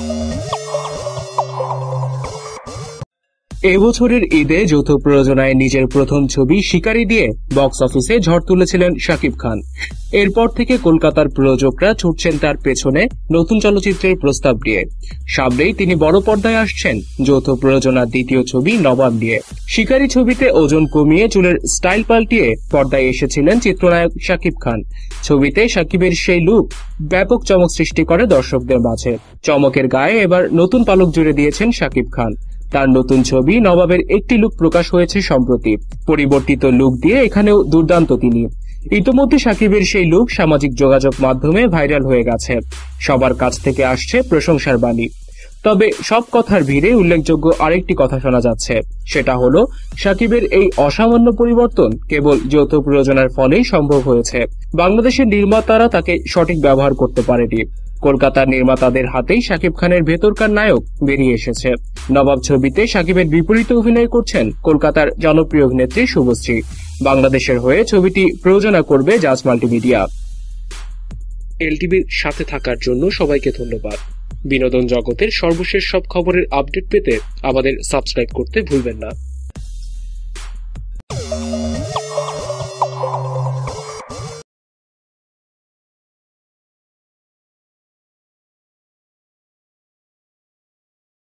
Thank you. এবছরের ঈদে যৌথ প্রযোজনায় নিজের প্রথম ছবি শিকারি দিয়ে বক্স অফিসে ঝড় তুলেছিলেন শাকিব খান। এরপর থেকে কলকাতার প্রযোজকরা ছুটছেন তার পেছনে নতুন চলচ্চিত্রের প্রস্তাব নিয়ে সামনেই তিনি বড় পর্দায় আসছেন, যৌথ প্রযোজনার দ্বিতীয় ছবি নবাব নিয়ে শিকারি ছবিতে ওজন কমিয়ে চুলের স্টাইল পাল্টিয়ে পর্দায় এসেছিলেন চিত্রনায়ক শাকিব খান। ছবিতে শাকিবের সেই লুক ব্যাপক চমক সৃষ্টি করে দর্শকদের মাঝে। চমকের গায়ে এবার নতুন পালক জুড়ে দিয়েছেন শাকিব খান। তার নতুন ছবি নবাবের একটি লুক প্রকাশ হয়েছে সম্প্রতি। পরিবর্তিত লুক দিয়ে এখানেও দুর্দান্ত তিনি। ইতোমধ্যে সাকিবের সেই লুক সামাজিক যোগাযোগ মাধ্যমে ভাইরাল হয়ে গেছে। সবার কাছ থেকে আসছে প্রশংসার বাণী। তবে সব কথার ভিড়ে উল্লেখযোগ্য আরেকটি কথা শোনা যাচ্ছে। সেটা হলো, সাকিবের এই অসামান্য পরিবর্তন কেবল যৌথ প্রয়োজনের ফলেই সম্ভব হয়েছে। বাংলাদেশের নির্মাতারা তাকে সঠিক ব্যবহার করতে পারেনি। কলকাতার নির্মাতাদের হাতেই শাকিব খানের ভেতরকার নায়ক বেরিয়ে এসেছে। নবাব ছবিতে শাকিবের বিপরীতে অভিনয় করছেন কলকাতার জনপ্রিয় অভিনেত্রী শুভশ্রী। বাংলাদেশের হয়ে ছবিটি প্রযোজনা করবে জাজ মাল্টিমিডিয়া। এলটিভির সাথে থাকার জন্য সবাইকে ধন্যবাদ। বিনোদন জগতের সর্বশেষ সব খবরের আপডেট পেতে আমাদের সাবস্ক্রাইব করতে ভুলবেন না।